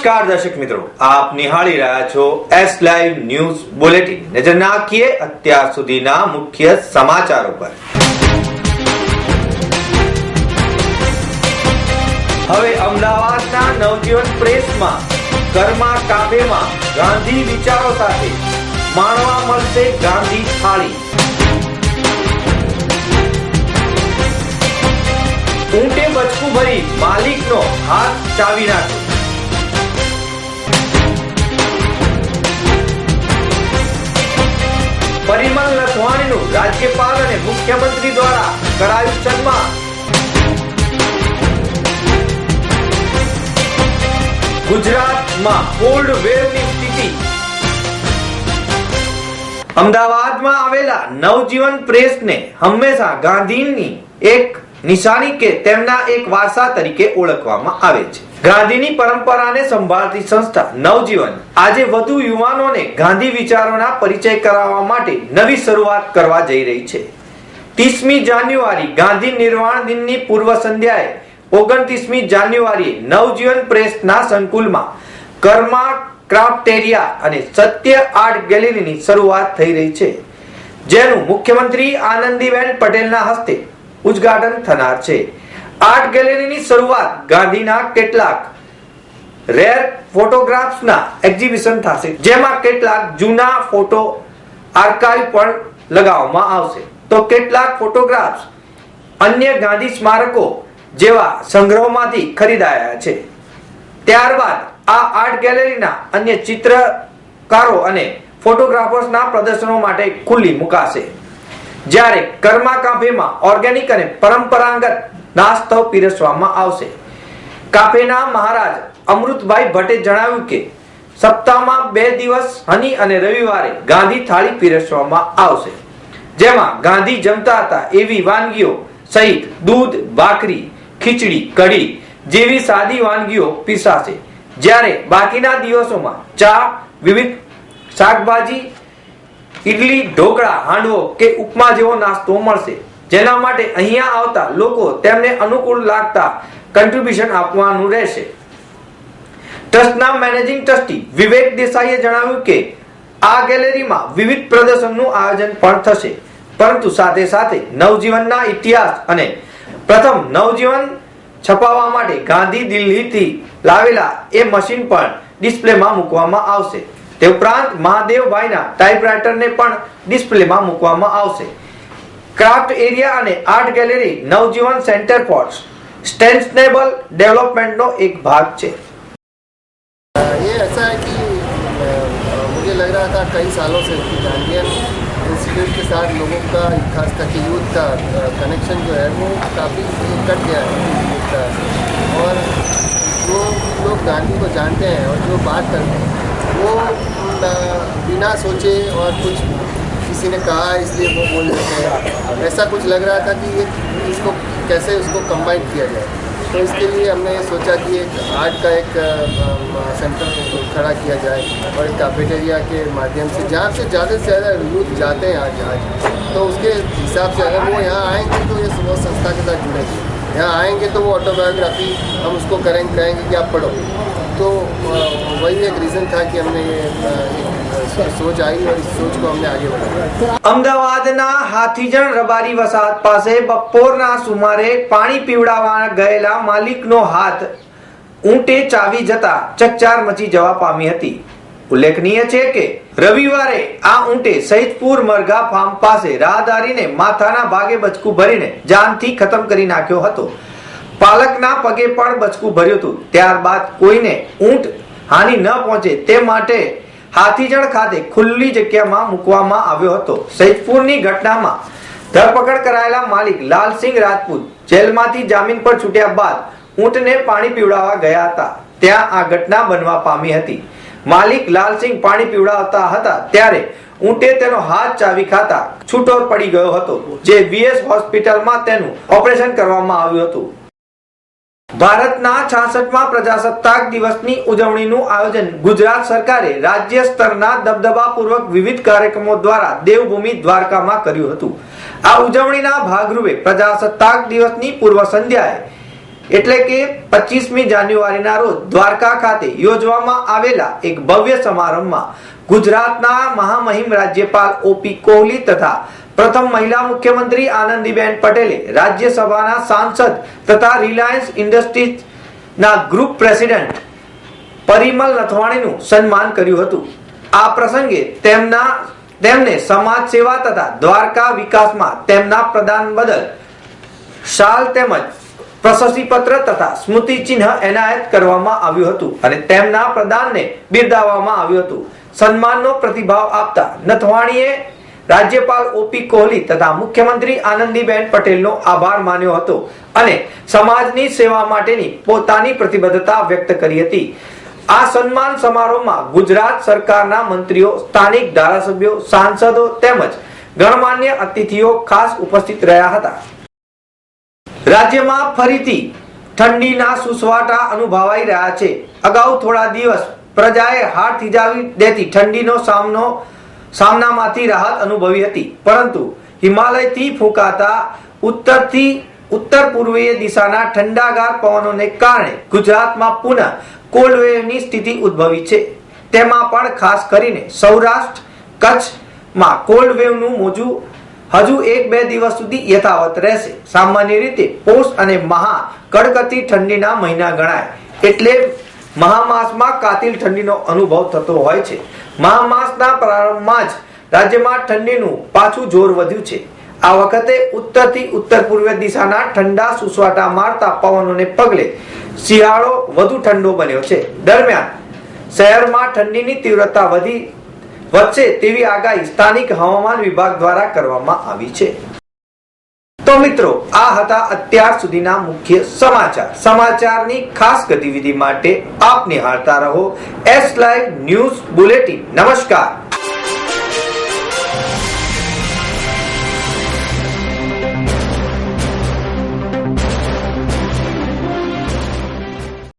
નમસ્કાર દર્શક મિત્રો, આપ નિહાળી રહ્યા છો એસ લાઈવ ન્યૂઝ બુલેટિન નજર નાખીએ અત્યાર સુધીના મુખ્ય સમાચારો પર હવે અમદાવાદના નવજીવન પ્રેસમાં કર્મા કાફેમાં ગાંધી વિચારો સાથે માણવા મળશે ગાંધી થાળી. ઊંટે બચકું ભરી માલિકનો હાથ ચાવી નાખ્યો. મુખ્યમંત્રી દ્વારા કરાયું સન્માન. ગુજરાતમાં કોલ્ડ વેવની સ્થિતિ. અમદાવાદમાં આવેલા નવજીવન પ્રેસને હંમેશા ગાંધીની એક નિશાની કે તેમના એક વારસા તરીકે ઓળખવામાં આવે છે. ગાંધીની પરંપરાને સંભાળતી સંસ્થા નવજીવન આજે વધુ યુવાનોને ગાંધી વિચારોના પરિચય કરાવવા માટે નવી શરૂઆત કરવા જઈ રહી છે. ત્રીસમી જાન્યુઆરી ગાંધી નિર્વાણ દિનની પૂર્વ સંધ્યાએ ઓગણત્રીસમી જાન્યુઆરીએ નવજીવન પ્રેસના સંકુલમાં કર્મા ક્રાફ્ટેરિયા અને સત્ય આર્ટ ગેલેરીની શરૂઆત થઈ રહી છે, જેનું મુખ્યમંત્રી આનંદીબેન પટેલના હસ્તે ઉદ્ઘાટન થનાર છે. આર્ટ ગેલેરીની શરૂઆત ગાંધીના કેટલાક રેર ફોટોગ્રાફ્સના એક્ઝિબિશન થશે, જેમાં કેટલાક જૂના ફોટો આર્કાઇવ પણ લગાવવામાં આવશે. તો કેટલાક ફોટોગ્રાફ્સ અન્ય ગાંધી સ્મારકો જેવા સંગ્રહોમાંથી ખરીદાયા છે. ત્યારબાદ આ આર્ટ ગેલેરીના અન્ય ચિત્રકારો અને ફોટોગ્રાફર્સના પ્રદર્શનો માટે ખુલ્લી મુકાશે. જ્યારે કર્મા કાફેમાં ઓર્ગેનિક અને પરંપરાગત નાસ્તો પીરસવામાં આવશે. કાફેના મહારાજ અમૃતભાઈ ભટ્ટે જણાવ્યું કે, સપ્તાહમાં બે દિવસ શનિ અને રવિવારે ગાંધી થાળી પીરસવામાં આવશે. જેમાં ગાંધી જમતા હતા એવી વાનગીઓ સહિત દૂધ, ભાખરી, ખીચડી, કઢી જેવી સાદી વાનગીઓ પીરસાશે. જ્યારે બાકીના દિવસોમાં ચા, વિવિધ શાકભાજી, ઈડલી, ઢોકળા, હાંડવો કે ઉપમા જેવો નાસ્તો મળશે. જેના માટે અહીંયા આવતા લોકો તેમને અનુકૂળ લાગતા કન્ટ્રીબ્યુશન આપવાનું રહેશે. ટ્રસ્ટના મેનેજિંગ ટ્રસ્ટી વિવેક દેસાઈએ જણાવ્યું કે આ ગેલેરીમાં વિવિધ પ્રદર્શનનું આયોજન પણ થશે. પરંતુ સાથે સાથે નવજીવનના ઇતિહાસ અને પ્રથમ નવજીવન છપાવવા માટે ગાંધી દિલ્હીથી લાવેલા એ મશીન પણ ડિસ્પ્લેમાં મૂકવામાં આવશે તે ઉપરાંત મહાદેવભાઈના ટાઈપરાઇટરને પણ ડિસ્પ્લેમાં મૂકવામાં આવશે ક્રાફ્ટ એરિયા અને art gallery Navjivan centre for sustainable ડેવલપમેન્ટનો એક ભાગ છે ये ऐसा है कि अ, मुझे लग रहा था कई सालों से कि गांधीयन इंस्टीट्यूट के साथ लोगों का, खास करके यूथ का कनेक्शन जो है वो काफ़ी कट गया है और जो लोग गांधी को जानते हैं और जो बात करते हैं, वो बिना सोचे और कुछ किसी ने कहा, इसलिए वो बोल देते हैं। ऐसा कुछ लग रहा था कि ये इसको, कैसे उसको कंबाइन किया जाए। तो इसके लिए हमने ये सोचा कि एक आर्ट का एक सेंटर खड़ा किया जाए और एक कैफेटेरिया के माध्यम से, जहाँ से ज़्यादा से ज़्यादा यूथ जाते हैं आज आज। तो उसके हिसाब से अगर वो यहाँ आएँगे तो ये वो संस्था के साथ जुड़ेंगे। यहाँ आएँगे तो वो ऑटोबायोग्राफी हम उसको करेंगे, कहेंगे कि आप पढ़ो। तो वही एक रीज़न था कि हमने ये एक सोच आई और इस सोच को हमने आगे बढ़ाया અમદાવાદના હાથીજણ રબારી વસાહત પાસે બપોરના સુમારે પાણી પીવડાવવા ગયેલા માલિકનો હાથ ઊંટે ચાવી જતા ચકચાર મચી જવા પામી હતી ઉલ્લેખનીય છે કે રવિવારે આ ઊંટે સહિતપુર મરઘા ફાર્મ પાસે રાહદારીને માથાના ભાગે બચકું ભરીને જાનથી ખતમ કરી નાખ્યો હતો પાલકના પગે પણ બચકું ભર્યું હતું ત્યારબાદ કોઈને ઊંટ હાનિ ન પહોંચે તે માટે હાથીજણ ખાતે ખુલ્લી જગ્યામાં મૂકવામાં આવ્યો હતો. સૈદપુરની ઘટનામાં ધરપકડ કરાયેલા માલિક લાલસિંહ રાજપૂત જેલમાંથી જામીન પર છૂટ્યા બાદ ઊંટને પાણી પીવડાવવા ગયા હતા. ત્યાં આ ઘટના બનવા પામી હતી. માલિક લાલસિંહ પાણી પીવડાવતા હતા ત્યારે ઊંટે તેનો હાથ ચાવી ખાતા છૂટો પડી ગયો હતો, જે વીએસ હોસ્પિટલમાં તેનું ઓપરેશન કરવામાં આવ્યું હતું. ભારતના છાસઠમાં પ્રજાસત્તાક દિવસની ઉજવણીનું આયોજન ગુજરાત સરકારે રાજ્ય સ્તરના દબદબાપૂર્વક વિવિધ કાર્યક્રમો દ્વારા દેવભૂમિ દ્વારકામાં કર્યું હતું. આ ઉજવણીના ભાગરૂપે પ્રજાસત્તાક દિવસની પૂર્વ સંધ્યાએ એટલે કે પચીસમી જાન્યુઆરીના રોજ દ્વારકા ખાતે યોજવામાં આવેલા એક ભવ્ય સમારંભમાં ગુજરાતના મહામહિમ રાજ્યપાલ ઓપી કોહલી તથા પ્રથમ મહિલા મુખ્યમંત્રી આનંદીબેન પટેલે રાજ્યસભાના સાંસદ તથા રિલાયન્સ ઇન્ડસ્ટ્રીઝના ગ્રુપ પ્રેસિડેન્ટ પરિમલ નથવાણીનું સન્માન કર્યું હતું. આ પ્રસંગે તેમના, તેમને સમાજ સેવા તથા દ્વારકા વિકાસમાં તેમના પ્રદાન બદલ શાલ તેમજ પ્રશસ્તિ પત્ર તથા સ્મૃતિ ચિહ્ન એનાયત કરવામાં આવ્યું હતું અને તેમના પ્રદાનને બિરદાવવામાં આવ્યું હતું. સન્માનનો પ્રતિભાવ આપતા નથવાણીએ રાજ્યપાલ ઓપી કોહલી તથા મુખ્યમંત્રી આનંદીબેન પટેલનો આભાર માન્યો હતો અને સમાજની સેવા માટેની પોતાની પ્રતિબદ્ધતા વ્યક્ત કરી હતી. આ સન્માન સમારોહમાં ગુજરાત સરકારના મંત્રીઓ, સ્થાનિક ધારાસભ્યો, સાંસદો તેમજ ગણમાન્ય અતિથિઓ ખાસ ઉપસ્થિત રહ્યા હતા. રાજ્યમાં ફરીથી ઠંડીના સુસવાટા અનુભવાઈ રહ્યા છે. અગાઉ થોડા દિવસ પ્રજાએ હાથ થીજાવી દેતી ઠંડીનો સામનો સામનામાંથી રાહત અનુભવી હતી. પરંતુ હિમાલયથી ફૂંકાતા ઉત્તરથી ઉત્તર પૂર્વીય દિશાના ઠંડાગાર પવનોને કારણે ગુજરાતમાં પુનઃ કોલ્ડ વેવની સ્થિતિ ઉદ્ભવી છે. તેમાં પણ ખાસ કરીને સૌરાષ્ટ્ર કચ્છમાં કોલ્ડ વેવનું મોજું હજુ એક બે દિવસ સુધી યથાવત રહેશે. સામાન્ય રીતે પોષ અને મહા કડકતી ઠંડીના મહિના ગણાય. એટલે મહામાસમાં કાતિલ ઠંડીનો અનુભવ થતો હોય છે. મહામાસના પ્રારંભમાં જ રાજ્યમાં ઠંડીનું પાછું જોર વધ્યું છે. આ વખતે ઉત્તરથી ઉત્તર પૂર્વ દિશાના ઠંડા સુસવાટા મારતા પવનોને પગલે શિયાળો વધુ ઠંડો બન્યો છે. દરમિયાન શહેરમાં ઠંડીની તીવ્રતા વધી વધશે તેવી આગાહી સ્થાનિક હવામાન વિભાગ દ્વારા કરવામાં આવી છે. તો મિત્રો, આ હતા અત્યાર સુધીના મુખ્ય સમાચાર. સમાચારની ખાસ ગતિવિધિ માટે આપ નિહાળતા રહો. એસ લાઈવ ન્યૂઝ બુલેટિન નમસ્કાર.